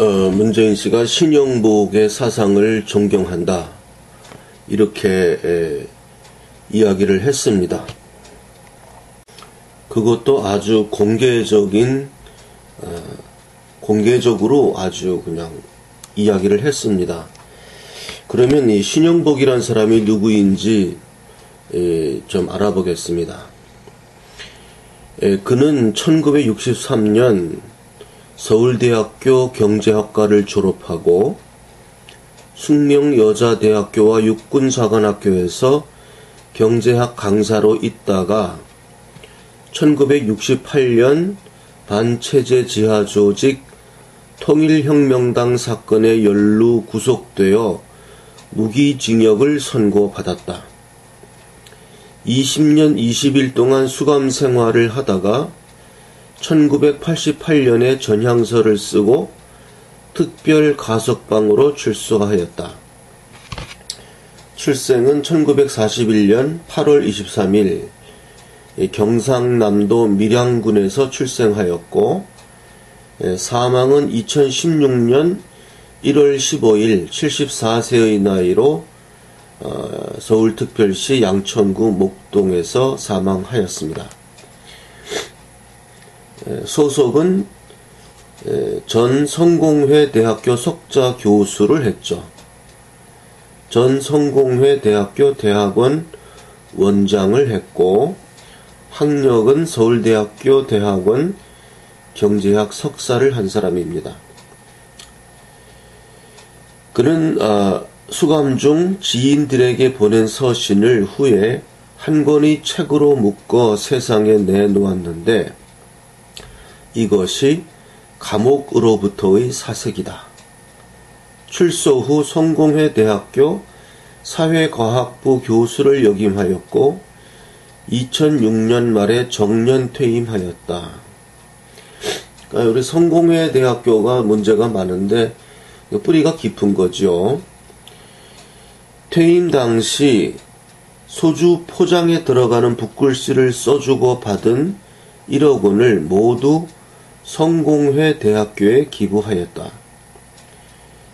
어, 문재인 씨가 신영복의 사상을 존경한다. 이렇게 에, 이야기를 했습니다. 그것도 아주 공개적인, 어, 공개적으로 아주 그냥 이야기를 했습니다. 그러면 이 신영복이란 사람이 누구인지 에, 좀 알아보겠습니다. 에, 그는 1963년 서울대학교 경제학과를 졸업하고 숙명여자대학교와 육군사관학교에서 경제학 강사로 있다가 1968년 반체제 지하 조직 통일혁명당 사건에 연루 구속되어 무기징역을 선고받았다. 20년 20일 동안 수감 생활을 하다가 1988년에 전향서를 쓰고 특별 가석방으로 출소하였다. 출생은 1941년 8월 23일 경상남도 밀양군에서 출생하였고 사망은 2016년 1월 15일 74세의 나이로 어, 서울특별시 양천구 목동에서 사망하였습니다. 소속은 전 성공회 대학교 석자 교수를 했죠. 전 성공회 대학교 대학원 원장을 했고 학력은 서울대학교 대학원 경제학 석사를 한 사람입니다. 그는 아, 수감 중 지인들에게 보낸 서신을 후에 한 권의 책으로 묶어 세상에 내놓았는데 이것이 감옥으로부터의 사색이다. 출소 후 성공회 대학교 사회과학부 교수를 역임하였고 2006년 말에 정년 퇴임하였다. 그러니까 우리 성공회 대학교가 문제가 많은데 뿌리가 깊은 거죠. 퇴임 당시 소주 포장에 들어가는 붓글씨를 써주고 받은 1억 원을 모두 성공회 대학교에 기부하였다.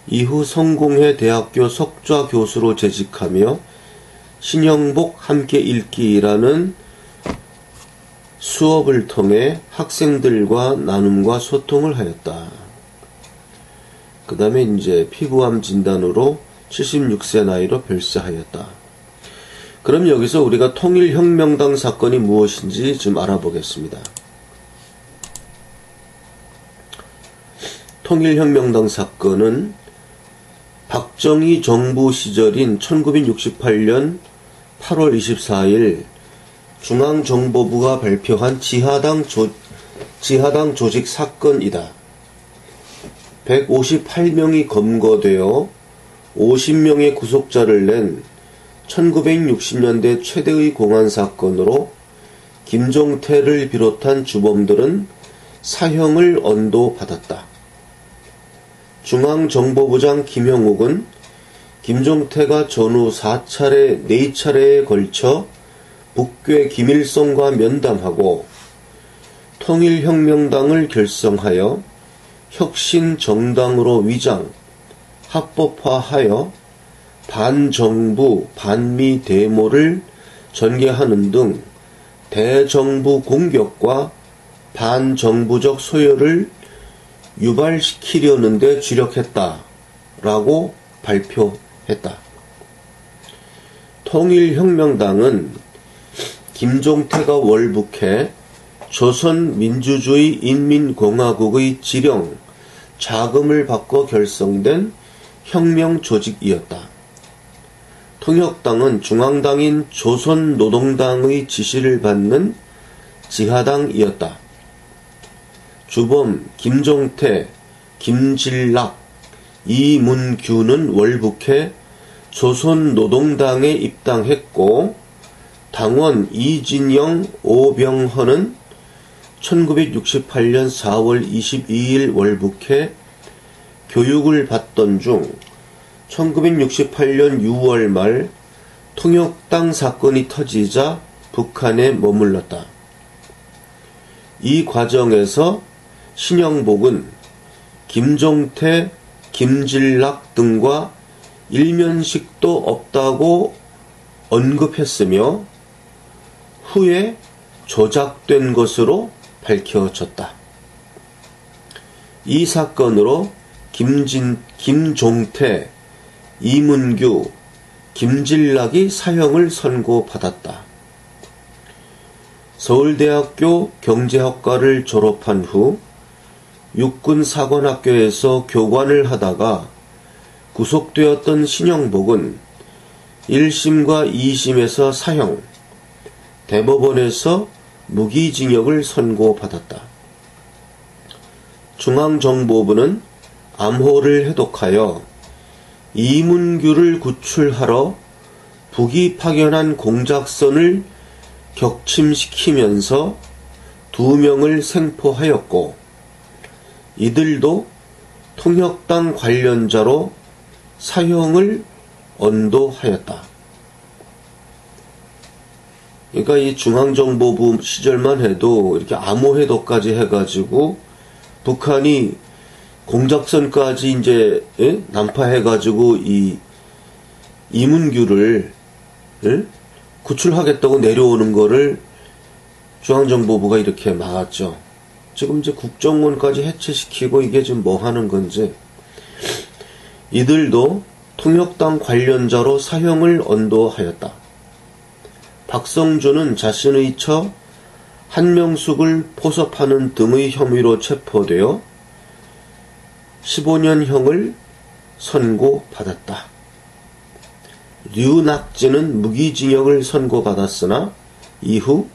이후 성공회 대학교 석좌 교수로 재직하며 신영복 함께 읽기라는 수업을 통해 학생들과 나눔과 소통을 하였다. 그 다음에 이제 피부암 진단으로 76세 나이로 별세하였다. 그럼 여기서 우리가 통일혁명당 사건이 무엇인지 좀 알아보겠습니다. 통일혁명당 사건은 박정희 정부 시절인 1968년 8월 24일 중앙정보부가 발표한 지하당, 조, 지하당 조직 사건이다. 158명이 검거되어 50명의 구속자를 낸 1960년대 최대의 공안 사건으로 김종태를 비롯한 주범들은 사형을 언도받았다. 중앙정보부장 김형욱은 김종태가 전후 4차례, 4차례에 걸쳐 북괴 김일성과 면담하고 통일혁명당을 결성하여 혁신정당으로 위장, 합법화하여 반정부, 반미 데모를 전개하는 등 대정부 공격과 반정부적 소요를 유발시키려는데 주력했다라고 발표했다. 통일혁명당은 김종태가 월북해 조선민주주의 인민공화국의 지령, 자금을 받고 결성된 혁명 조직이었다. 통역당은 중앙당인 조선노동당의 지시를 받는 지하당이었다. 주범 김종태, 김진락, 이문규는 월북해 조선노동당에 입당했고 당원 이진영, 오병헌은 1968년 4월 22일 월북해 교육을 받던 중 1968년 6월 말 통역당 사건이 터지자 북한에 머물렀다. 이 과정에서 신영복은 김종태, 김질락 등과 일면식도 없다고 언급했으며 후에 조작된 것으로 밝혀졌다. 이 사건으로 김진, 김종태, 이문규, 김질락이 사형을 선고받았다. 서울대학교 경제학과를 졸업한 후 육군사관학교에서 교관을 하다가 구속되었던 신영복은 1심과 2심에서 사형, 대법원에서 무기징역을 선고받았다. 중앙정보부는 암호를 해독하여 이문규를 구출하러 북이 파견한 공작선을 격침시키면서 두 명을 생포하였고 이들도 통역당 관련자로 사형을 언도하였다. 그러니까 이 중앙정보부 시절만 해도 이렇게 암호해독까지 해가지고 북한이 공작선까지 이제 예? 난파해가지고 이 이문규를 예? 구출하겠다고 내려오는 거를 중앙정보부가 이렇게 막았죠. 지금 이제 국정원까지 해체시키고 이게 지금 뭐 하는 건지 이들도 통역당 관련자로 사형을 언도하였다. 박성준은 자신의 처 한명숙을 포섭하는 등의 혐의로 체포되어 15년형을 선고받았다. 류낙지는 무기징역을 선고받았으나 이후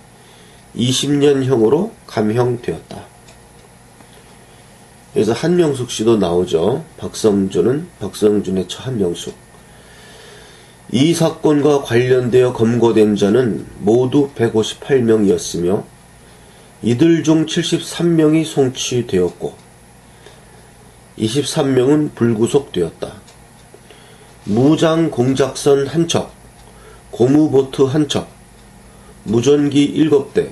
20년형으로 감형되었다. 그래서 한명숙 씨도 나오죠. 박성준은 박성준의 처 한명숙. 이 사건과 관련되어 검거된 자는 모두 158명이었으며 이들 중 73명이 송치되었고 23명은 불구속되었다. 무장 공작선 한 척, 고무보트 한 척, 무전기 7대,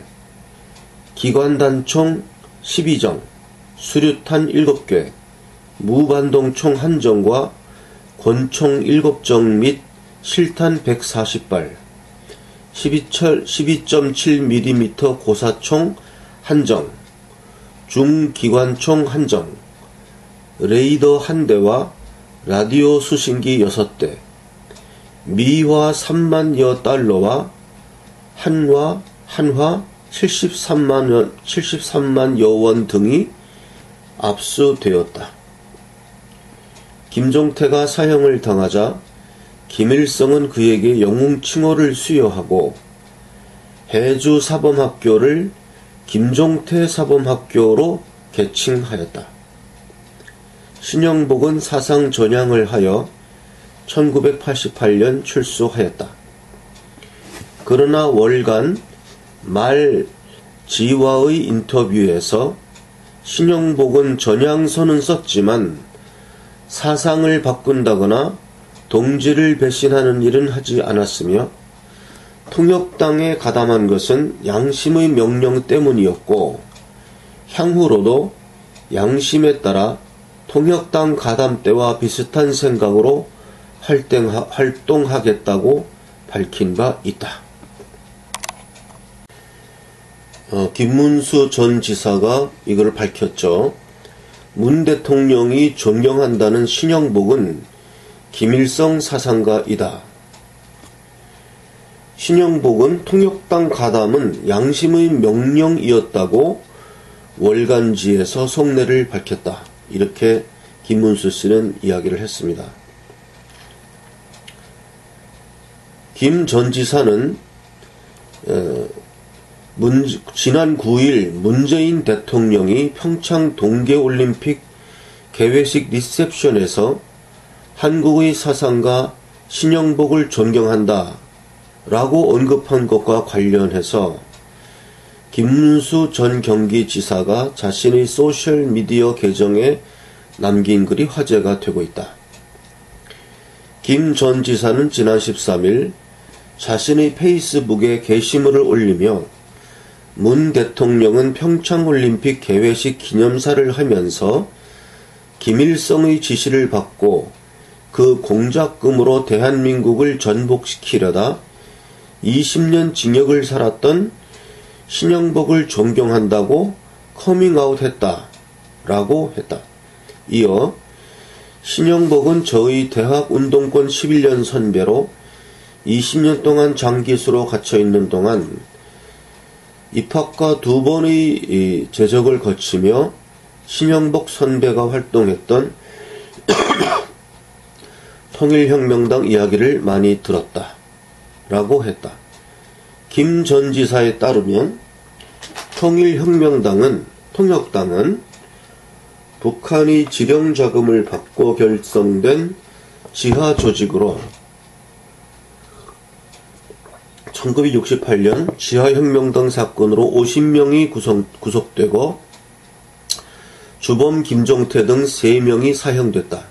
기관단총 12정, 수류탄 7개, 무반동 총 1정과 권총 7정 및 실탄 140발, 12.7mm 고사총 1정, 중기관총 1정, 레이더 1대와 라디오 수신기 6대, 미화 3만여 달러와 한화, 한화 73만 원, 73만 여 원 등이 압수되었다. 김종태가 사형을 당하자 김일성은 그에게 영웅 칭호를 수여하고 해주 사범학교를 김종태 사범학교로 개칭하였다. 신영복은 사상 전향을 하여 1988년 출소하였다. 그러나 월간 말 지와의 인터뷰에서 신영복은 전향서는 썼지만 사상을 바꾼다거나 동지를 배신하는 일은 하지 않았으며 통역당에 가담한 것은 양심의 명령 때문이었고 향후로도 양심에 따라 통역당 가담 때와 비슷한 생각으로 활동하겠다고 밝힌 바 있다. 어, 김문수 전 지사가 이걸 밝혔죠. 문 대통령이 존경한다는 신영복은 김일성 사상가이다. 신영복은 통역당 가담은 양심의 명령이었다고 월간지에서 속내를 밝혔다. 이렇게 김문수 씨는 이야기를 했습니다. 김 전 지사는 어, 문, 지난 9일 문재인 대통령이 평창 동계올림픽 개회식 리셉션에서 한국의 사상가 신영복을 존경한다 라고 언급한 것과 관련해서 김문수 전 경기지사가 자신의 소셜미디어 계정에 남긴 글이 화제가 되고 있다. 김 전 지사는 지난 13일 자신의 페이스북에 게시물을 올리며 문 대통령은 평창올림픽 개회식 기념사를 하면서 김일성의 지시를 받고 그 공작금으로 대한민국을 전복시키려다 20년 징역을 살았던 신영복을 존경한다고 커밍아웃 했다. 라고 했다. 이어 신영복은 저의 대학 운동권 11년 선배로 20년 동안 장기수로 갇혀 있는 동안 입학과 두 번의 제적을 거치며 신영복 선배가 활동했던 통일혁명당 이야기를 많이 들었다. 라고 했다. 김 전 지사에 따르면 통일혁명당은, 통역당은 북한이 지령 자금을 받고 결성된 지하 조직으로 1968년 지하혁명당 사건으로 50명이 구성, 구속되고 주범 김종태 등 3명이 사형됐다.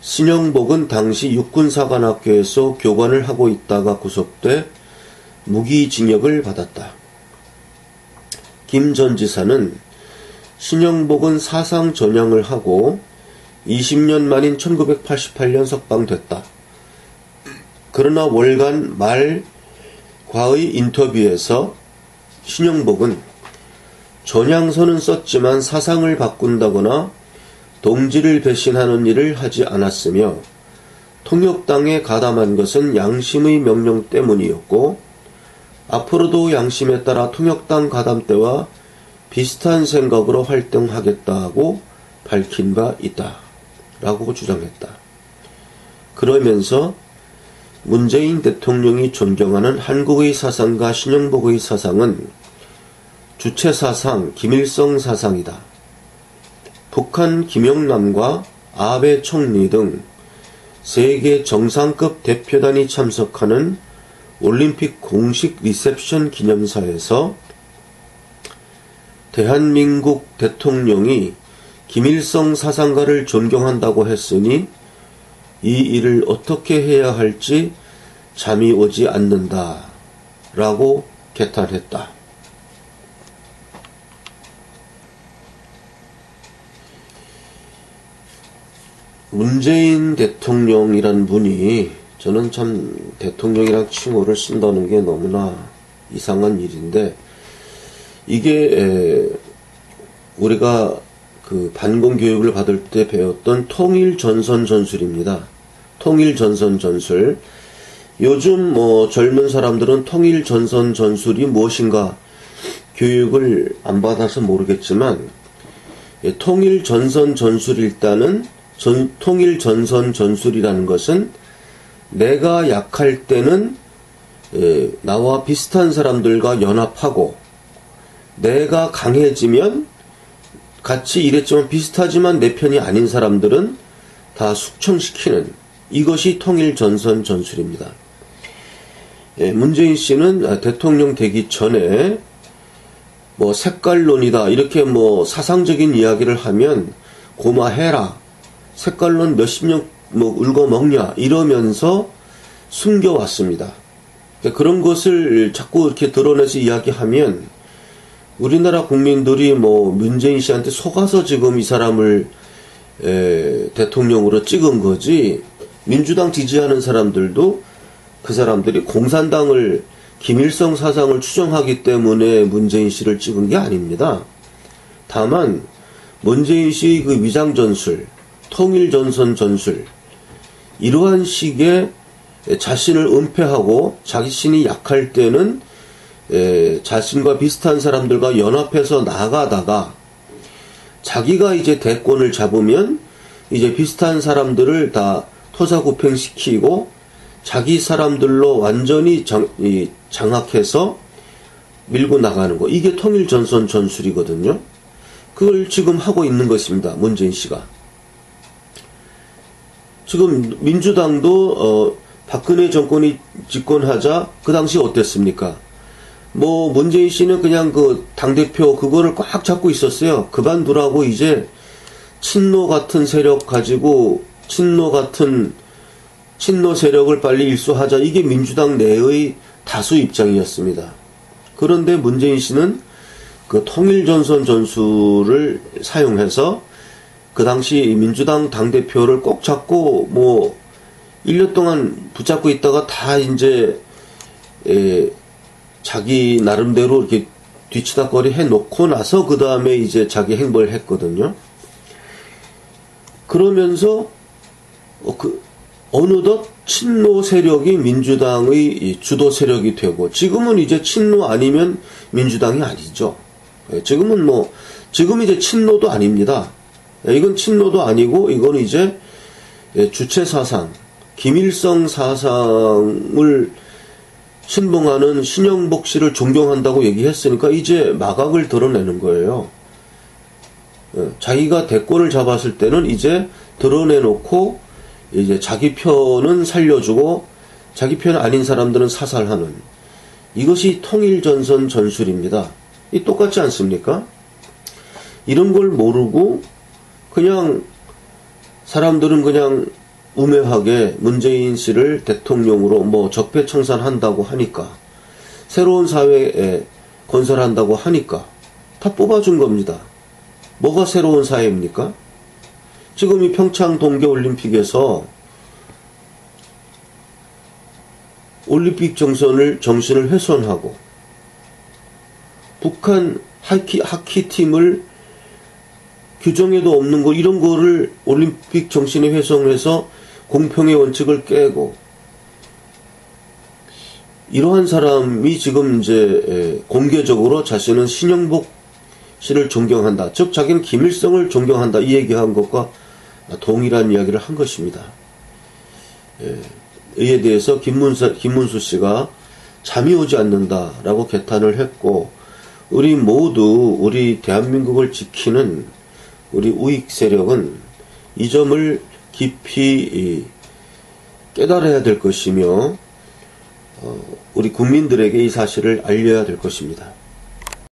신영복은 당시 육군사관학교에서 교관을 하고 있다가 구속돼 무기징역을 받았다. 김 전 지사는 신영복은 사상 전향을 하고 20년 만인 1988년 석방됐다. 그러나 월간 말과의 인터뷰에서 신영복은 전향서는 썼지만 사상을 바꾼다거나 동지를 배신하는 일을 하지 않았으며 통역당에 가담한 것은 양심의 명령 때문이었고 앞으로도 양심에 따라 통역당 가담 때와 비슷한 생각으로 활동하겠다고 밝힌 바 있다. 라고 주장했다. 그러면서 문재인 대통령이 존경하는 한국의 사상과 신영복의 사상은 주체 사상, 김일성 사상이다. 북한 김영남과 아베 총리 등 세계 정상급 대표단이 참석하는 올림픽 공식 리셉션 기념사에서 대한민국 대통령이 김일성 사상가를 존경한다고 했으니 이 일을 어떻게 해야 할지 잠이 오지 않는다. 라고 개탄했다. 문재인 대통령이란 분이 저는 참 대통령이란 칭호를 쓴다는 게 너무나 이상한 일인데 이게 우리가 그 반공 교육을 받을 때 배웠던 통일 전선 전술입니다. 통일 전선 전술. 요즘 뭐 젊은 사람들은 통일 전선 전술이 무엇인가 교육을 안 받아서 모르겠지만 예, 통일 전선 전술 일단은 전, 통일 전선 전술이라는 것은 내가 약할 때는 예, 나와 비슷한 사람들과 연합하고 내가 강해지면 같이 일했지만 비슷하지만 내 편이 아닌 사람들은 다 숙청시키는 이것이 통일 전선 전술입니다. 예, 문재인 씨는 대통령 되기 전에 뭐 색깔론이다 이렇게 뭐 사상적인 이야기를 하면 고마해라 색깔론 몇십 년 뭐 울고 먹냐 이러면서 숨겨왔습니다. 그러니까 그런 것을 자꾸 이렇게 드러내서 이야기하면 우리나라 국민들이 뭐 문재인 씨한테 속아서 지금 이 사람을 에, 대통령으로 찍은 거지 민주당 지지하는 사람들도 그 사람들이 공산당을 김일성 사상을 추정하기 때문에 문재인 씨를 찍은 게 아닙니다. 다만 문재인 씨의 그 위장 전술, 통일 전선 전술 이러한 식의 자신을 은폐하고 자신이 약할 때는 에, 자신과 비슷한 사람들과 연합해서 나가다가 자기가 이제 대권을 잡으면 이제 비슷한 사람들을 다 토사구팽시키고 자기 사람들로 완전히 장, 이, 장악해서 밀고 나가는 거. 이게 통일 전선 전술이거든요. 그걸 지금 하고 있는 것입니다. 문재인 씨가. 지금 민주당도 어, 박근혜 정권이 집권하자 그 당시 어땠습니까? 뭐 문재인 씨는 그냥 그 당대표 그거를 꽉 잡고 있었어요. 그만두라고 이제 친노 같은 세력 가지고 친노 같은 친노 세력을 빨리 일수하자 이게 민주당 내의 다수 입장이었습니다. 그런데 문재인 씨는 그 통일전선 전술을 사용해서 그 당시 민주당 당대표를 꼭 잡고 뭐 1년 동안 붙잡고 있다가 다 이제 에, 자기 나름대로 이렇게 뒤치다거리 해놓고 나서 그 다음에 이제 자기 행보를 했거든요. 그러면서 어, 그 어느덧 친노 세력이 민주당의 주도 세력이 되고 지금은 이제 친노 아니면 민주당이 아니죠. 예, 지금은 뭐 지금 이제 친노도 아닙니다. 예, 이건 친노도 아니고 이건 이제 예, 주체 사상, 김일성 사상을 신봉하는 신영복 씨를 존경한다고 얘기했으니까 이제 마각을 드러내는 거예요. 자기가 대권을 잡았을 때는 이제 드러내놓고 이제 자기 편은 살려주고 자기 편 아닌 사람들은 사살하는 이것이 통일전선 전술입니다. 이 똑같지 않습니까? 이런 걸 모르고 그냥 사람들은 그냥 우매하게 문재인 씨를 대통령으로 뭐 적폐청산한다고 하니까 새로운 사회에 건설한다고 하니까 다 뽑아준 겁니다. 뭐가 새로운 사회입니까? 지금 이 평창 동계올림픽에서 올림픽 정선을 정신을 훼손하고 북한 하키, 하키 팀을 규정에도 없는 거 이런 거를 올림픽 정신에 훼손해서 공평의 원칙을 깨고 이러한 사람이 지금 이제 공개적으로 자신은 신영복 씨를 존경한다. 즉 자기는 김일성을 존경한다. 이 얘기한 것과 동일한 이야기를 한 것입니다. 이에 대해서 김문수, 김문수 씨가 잠이 오지 않는다라고 개탄을 했고 우리 모두 우리 대한민국을 지키는 우리 우익 세력은 이 점을 깊이 깨달아야 될 것이며 어, 우리 국민들에게 이 사실을 알려야 될 것입니다.